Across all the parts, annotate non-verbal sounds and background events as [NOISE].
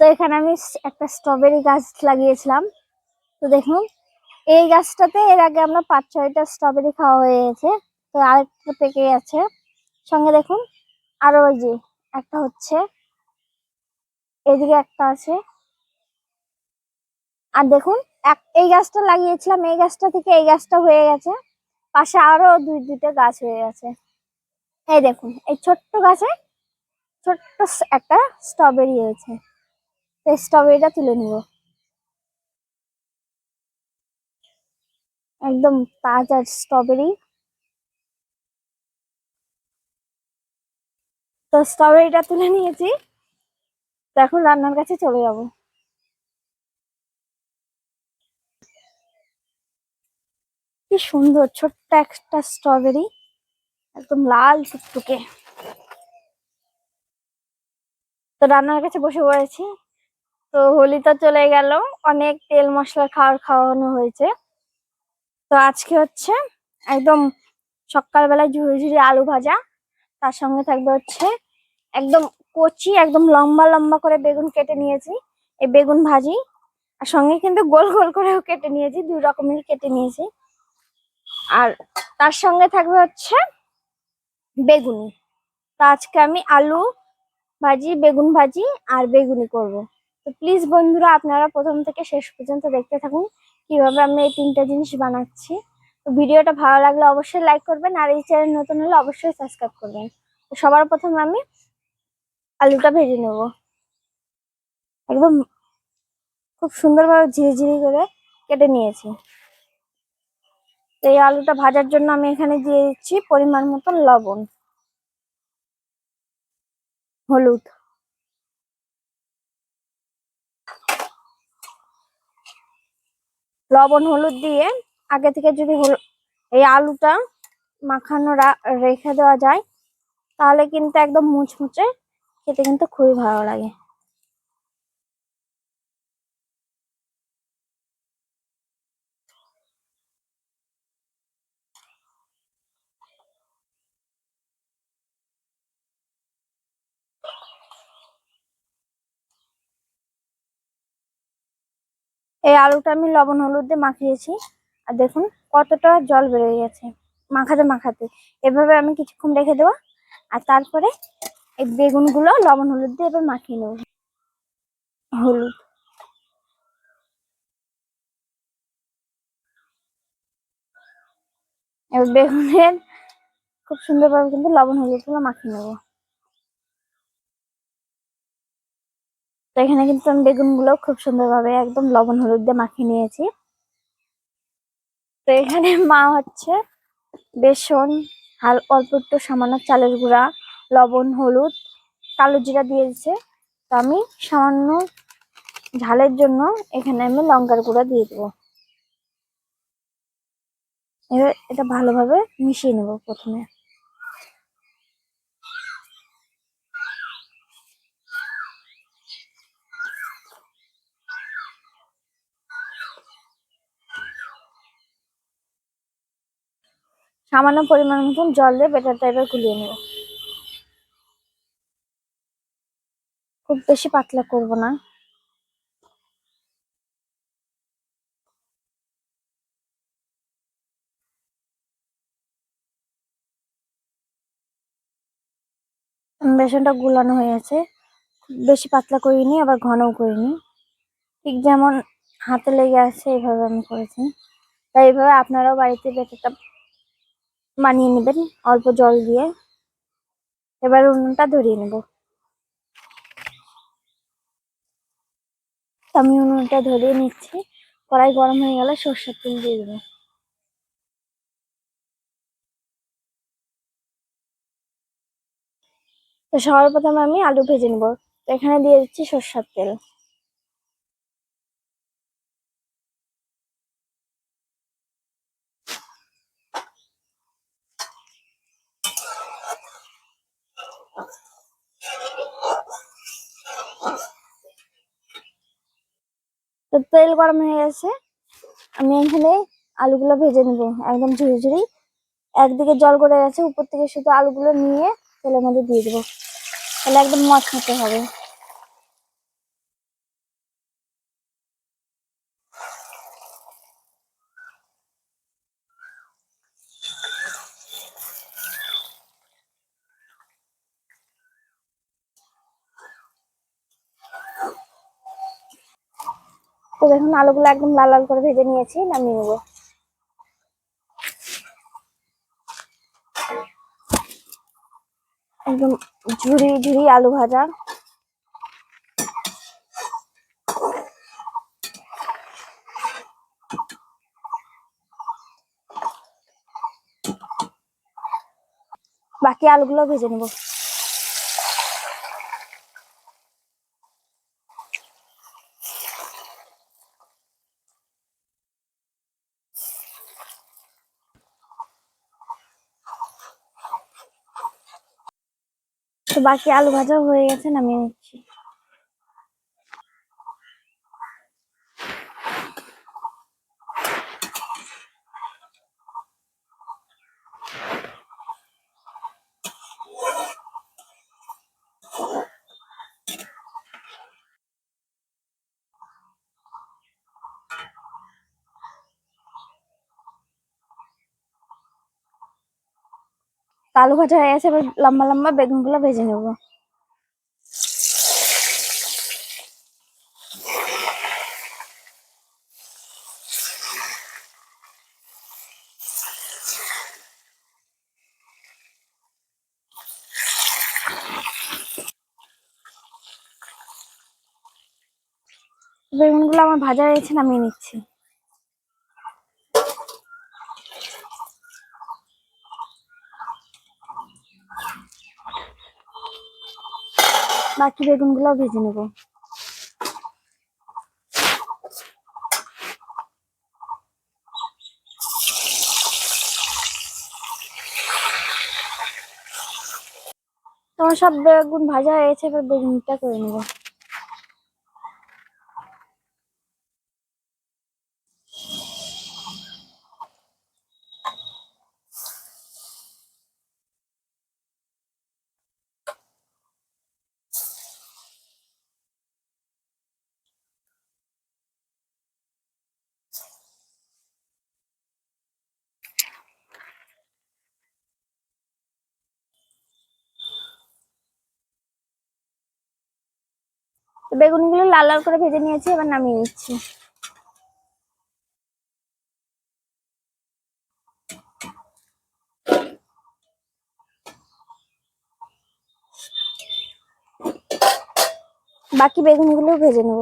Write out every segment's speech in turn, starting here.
তো এখানে আমি একটা স্ট্রবেরি গাছ লাগিয়েছিলাম। তো দেখুন, এই গাছটাতে এর আগে আমরা পাঁচ ছয়টা স্ট্রবেরি খাওয়া হয়ে গেছে। তো আরেকটা পেকে গেছে সঙ্গে দেখুন, আরও ওই যে একটা হচ্ছে। এদিকে একটা আছে। আর দেখুন এক, এই গাছটা লাগিয়েছিলাম, এই গাছটা থেকে এই গাছটা হয়ে গেছে। পাশে আরও দুই, দুইটা গাছ হয়ে গেছে। এই দেখুন, এই ছোট্ট গাছে ছোট্ট একটা স্ট্রবেরি হয়েছে। এই স্ট্রবেরিটা তুলে নিব। একদম তাজা স্ট্রবেরি তো স্ট্রবেরিটা তুলে নিয়েছি। তো এখন রান্নার কাছে চলে যাব। কি সুন্দর, ছোট্ট একটা স্ট্রবেরি একদম লাল টুকটুকে। তো রান্নার কাছে বসে পড়েছি। তো হোলি তো চলে গেল, অনেক তেল মশলা খাওয়ার খাওয়ানো হয়েছে। তো আজকে হচ্ছে একদম সকালবেলায় ঝুড়ি ঝুড়ি আলু ভাজা, তার সঙ্গে থাকবে হচ্ছে একদম কচি, একদম লম্বা লম্বা করে বেগুন কেটে নিয়েছি, এই বেগুন ভাজি। আর সঙ্গে কিন্তু গোল গোল করেও কেটে নিয়েছি, দুই রকমের কেটে নিয়েছি। আর তার সঙ্গে থাকবে হচ্ছে বেগুনি। তো আজকে আমি আলু ভাজি, বেগুন ভাজি আর বেগুনি করব। তো প্লিজ বন্ধুরা, আপনারা প্রথম থেকে শেষ পর্যন্ত দেখতে থাকুন কীভাবে আমি এই তিনটা জিনিস বানাচ্ছি। তো ভিডিওটা ভালো লাগলে অবশ্যই লাইক করবেন আর এই চ্যানেল নতুন হলে অবশ্যই সাবস্ক্রাইব করবেন। তো সবার প্রথমে আমি আলুটা ভেজে নেব। একদম খুব সুন্দরভাবে ঝিরিঝিরি করে কেটে নিয়েছি। এই আলুটা ভাজার জন্য আমি এখানে দিয়ে দিচ্ছি পরিমাণ মতন লবণ। হলুদ। লবণ, হলুদ দিয়ে আগে থেকে যদি এই আলুটা মাখানো রেখে দেওয়া যায়, তাহলে কিন্তু একদম মুচমুচে খেতে কিন্তু খুবই ভালো লাগে। এই আলুটা আমি লবণ হলুদ দিয়ে মাখিয়েছি। আর দেখুন কতটা জল বেরিয়ে গেছে, মাখাতে মাখাতে। এভাবে আমি কিছুক্ষণ রেখে দেবো, আর তারপরে এই বেগুনগুলো লবণ হলুদ দিয়ে এবার মাখিয়ে নেব। হলুদ। এবার বেগুনের খুব সুন্দরভাবে কিন্তু লবণ হলুদগুলো মাখিয়ে নেব। তো এখানে কিন্তু আমি বেগুনগুলো খুব সুন্দরভাবে একদম লবণ হলুদ দিয়ে মাখিয়ে নিয়েছি। তো এখানে [LAUGHS] মা হচ্ছে বেসন, হাল, অল্প একটু সামান্য চালের গুঁড়া, লবণ, হলুদ, কালো জিরা দিয়েছে। তো আমি সামান্য ঝালের জন্য এখানে আমি লঙ্কার গুঁড়া দিয়ে দেবো। এবার এটা ভালোভাবে মিশিয়ে নেব প্রথমে। সামান্য পরিমাণ মতন জল দিয়ে বেটারটা এবার গুলিয়ে নেব। খুব বেশি পাতলা করব না। বেসনটা গুলানো হয়ে আছে খুব বেশি পাতলা করিনি, আবার ঘনও করিনি। ঠিক যেমন হাতে লেগে আছে, এইভাবে আমি করেছি। তাই এইভাবে আপনারাও বাড়িতে বেটারটা বানিয়ে নেবেন, অল্প জল দিয়ে। এবার উনুনটা ধরিয়ে নেব। আমি উনুনটা ধরিয়ে নিচ্ছি। কড়াই গরম হয়ে গেলে সর্ষের তেল দিয়ে দেবো। তো সবার প্রথমে আমি আলু ভেজে নেব। এখানে দিয়ে দিচ্ছি সর্ষের তেল। তো তেল গরম হয়ে গেছে। আমি এখানে আলুগুলো ভেজে নেব, একদম ঝুড়ি ঝুড়ি একদিকে জল গড়ে গেছে, উপর থেকে শুধু আলুগুলো নিয়ে তেলের মধ্যে দিয়ে দেবো। তাহলে একদম মচমচে হবে। তো দেখুন, আলুগুলো একদম লাল লাল করে ভেজে নিয়েছি, নামিয়ে নেব। একদম ঝুড়ি ঝুড়ি আলু ভাজা। বাকি আলুগুলো ভেজে নেব। তো বাকি আলু ভাজাও হয়ে গেছে নিচ্ছি তো আলু ভাজা হয়ে গেছে, এবার লম্বা লম্বা বেগুনগুলো ভেজে নেব। বেগুনগুলো আমার ভাজা হয়ে গেছে, নামিয়ে নিচ্ছি। বাকি বেগুন বেগুনগুলো ভেজে নেব। তোমার সব বেগুন ভাজা হয়েছে এবার বেগুনটা করে নেব। তো বেগুনগুলো লাল লাল করে ভেজে নিয়েছি এবার নামিয়ে নিচ্ছি। বাকি বেগুনগুলো ভেজে নেব।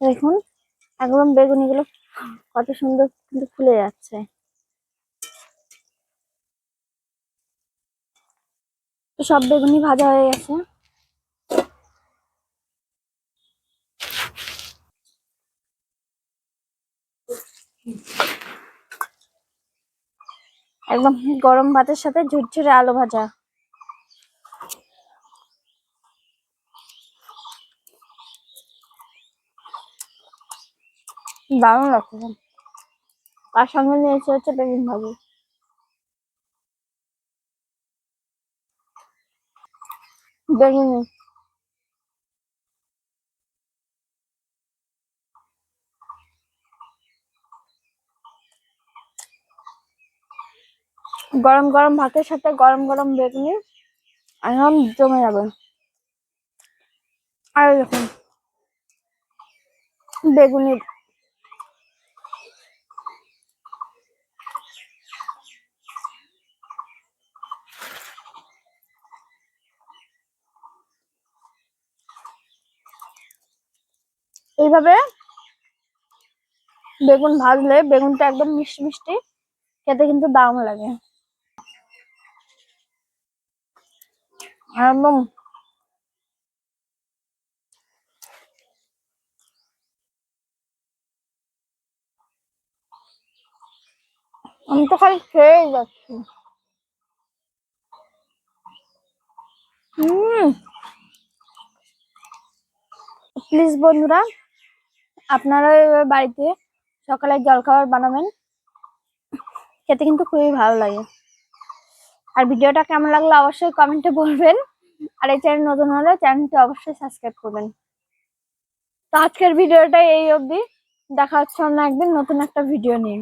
দেখুন, একদম বেগুনিগুলো কত সুন্দর কিন্তু ফুলে যাচ্ছে। সব বেগুনি ভাজা হয়ে গেছে। একদম গরম ভাতের সাথে ঝুরঝুরে আলু ভাজা। দারুণ লাগছে তার সঙ্গে নিয়েছে হচ্ছে বেগুন ভাজি। বেগুনি। গরম গরম ভাতের সাথে গরম গরম বেগুনি একদম জমে যাবে। আর দেখুন, বেগুনের এইভাবে বেগুন ভাজলে বেগুনটা একদম মিষ্টি মিষ্টি, খেতে কিন্তু দাম লাগে। একদম। আমি তো খালি খেয়েই যাচ্ছি। প্লিজ বন্ধুরা আপনারা এভাবে বাড়িতে সকালে জলখাবার বানাবেন, খেতে কিন্তু খুবই ভালো লাগে। আর ভিডিওটা কেমন লাগল অবশ্যই কমেন্টে বলবেন। আর এই চ্যানেল নতুন হলে চ্যানেলটি অবশ্যই সাবস্ক্রাইব করবেন। তো আজকের ভিডিওটা এই অবধি। দেখা হচ্ছে অন্য একদিন নতুন একটা ভিডিও নিয়ে।